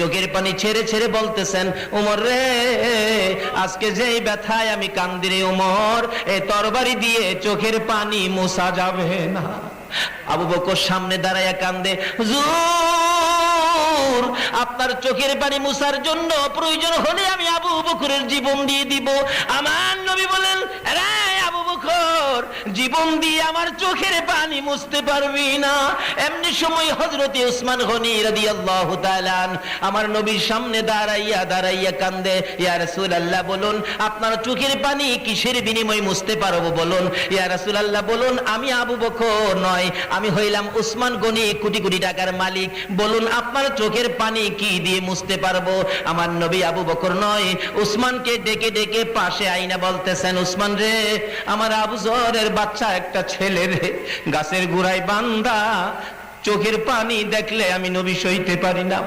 চোখের পানি ছেড়ে ছেড়ে বলতেছেন, উমর রে, আজকে যেই ব্যথায় আমি কান্দি রে উমর, এ তরবারি দিয়ে চোখের পানি মোছা যাবে না। আবু বকর সামনে দাঁড়াইয়া কান্দে, হুজুর, আপনার চোখের পানি মুছার জন্য প্রয়োজন হলে আমি আবু বকরের জীবন দিয়ে দিব। আমার জীবন দিয়ে আমার চোখের পানি মুছতে পারবি না। এমনি সময় হজরতে উসমান গনি তাআলা আন, আমার নবীর সামনে দাঁড়াইয়া দাঁড়াইয়া কান্দে, ইয়া রাসূলুল্লাহ, বলুন, আপনার চোখের পানি কিসের বিনিময়ে মুছতে পারব, বলুন? ইয়া রাসূলুল্লাহ, বলুন, আমি আবু বকর নয়, আমি হইলাম উসমান গনি, কোটি কোটি টাকার মালিক। বলুন, আপনার চোখের পানি কি দিয়ে মুছতে পারব? আমার নবী আবু বকর নয়, উসমানকে ডেকে ডেকে পাশে আইনা বলতেছেন, উসমান রে, আমার আবু জরের বাচ্চা একটা ছেলে রে, গাছের গুড়ায় বান্দা, চোখের পানি দেখলে আমি নবী সইতে পারি না।